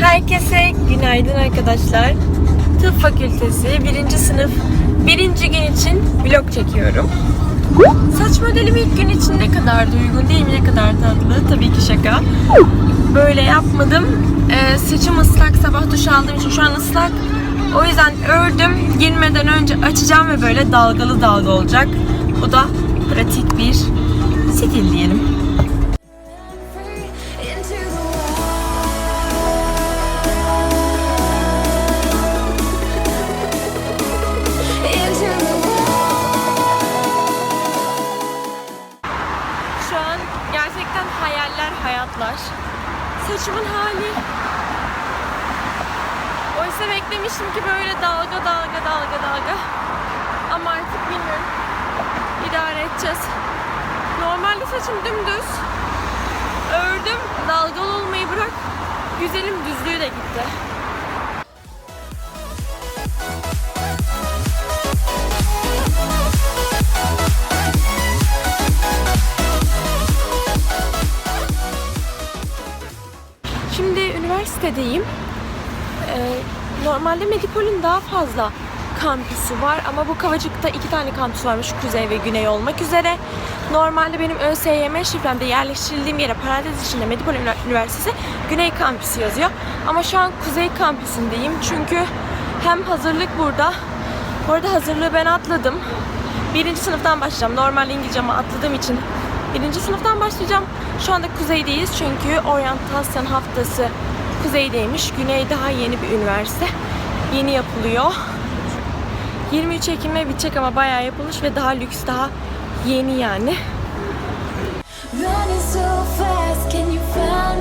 Herkese günaydın arkadaşlar. Tıp Fakültesi 1. sınıf 1. gün için vlog çekiyorum. Saç modelim ilk gün için ne kadar da uygun değil mi? Ne kadar tatlı. Tabii ki şaka. Böyle yapmadım. Ee, saçım ıslak. Sabah duş aldığım için şu an ıslak. O yüzden ördüm. Girmeden önce açacağım ve böyle dalgalı dalga olacak. Bu da pratik bir stil diyelim. Şu an gerçekten hayaller hayatlar. Saçımın hali. Oysa beklemiştim ki böyle dalga dalga dalga dalga. Ama artık bilmiyorum. İdare edeceğiz. Normalde saçım dümdüz. Ördüm. Dalgalı olmayı bırak. Güzelim düzlüğü de gitti. Şimdi üniversitedeyim. Ee, normalde Medipol'ün daha fazla kampüsü var ama bu Kavacık'ta iki tane kampüs varmış kuzey ve güney olmak üzere. Normalde benim ÖSYM şifremde yerleştirildiğim yere parantez içinde Medipol Ünivers- Üniversitesi Güney Kampüsü yazıyor. Ama şu an Kuzey Kampüsündeyim çünkü hem hazırlık burada. Bu arada hazırlığı ben atladım. Birinci sınıftan başlayacağım. Normal İngilizcemi atladığım için birinci sınıftan başlayacağım. Şu anda kuzeydeyiz çünkü oryantasyon haftası kuzeydeymiş. Güney daha yeni bir üniversite. Yeni yapılıyor. 23 Ekim'e bitecek ama bayağı yapılmış ve daha lüks, daha yeni yani. Running so fast, can you find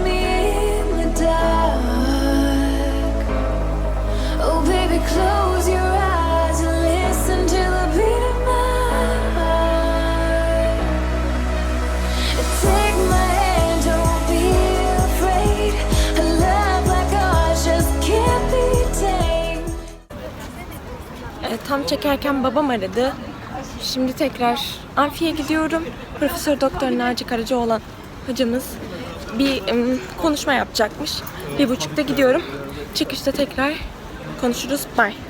tam çekerken babam aradı. Şimdi tekrar amfiye gidiyorum. Profesör Doktor Naci Karacaoğlan hocamız bir konuşma yapacakmış. Bir buçukta gidiyorum. Çıkışta tekrar konuşuruz. Bye.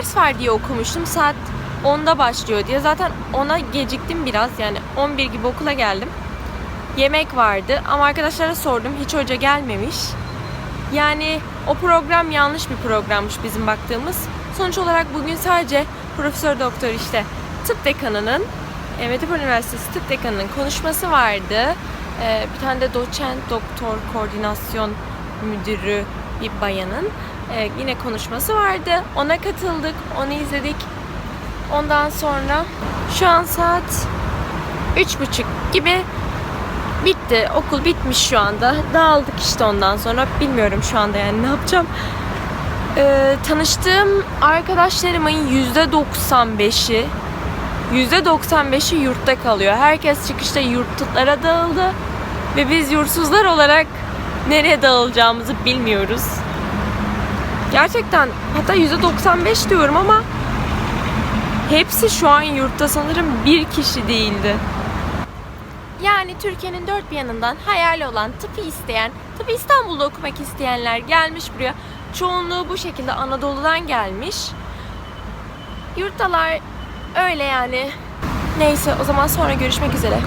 Ders var diye okumuştum. Saat 10'da başlıyor diye. Zaten ona geciktim biraz. Yani 11 gibi okula geldim. Yemek vardı ama arkadaşlara sordum. Hiç hoca gelmemiş. Yani o program yanlış bir programmış bizim baktığımız. Sonuç olarak bugün sadece Profesör Doktor işte tıp dekanının e, Medipol Üniversitesi tıp dekanının konuşması vardı. E, bir tane de doçent doktor koordinasyon müdürü bir bayanın e, yine konuşması vardı. Ona katıldık, onu izledik. Ondan sonra şu an saat üç buçuk gibi bitti. Okul bitmiş şu anda. Dağıldık işte ondan sonra. Bilmiyorum şu anda yani ne yapacağım. Ee, tanıştığım arkadaşlarımın yüzde 95'i yüzde 95'i yurtta kalıyor. Herkes çıkışta yurtlara dağıldı. Ve biz yurtsuzlar olarak nereye dağılacağımızı bilmiyoruz. Gerçekten hatta yüzde 95 diyorum ama hepsi şu an yurtta sanırım bir kişi değildi. Yani Türkiye'nin dört bir yanından hayali olan tıpı isteyen, tıpı İstanbul'da okumak isteyenler gelmiş buraya. Çoğunluğu bu şekilde Anadolu'dan gelmiş. Yurttalar öyle yani. Neyse o zaman sonra görüşmek üzere.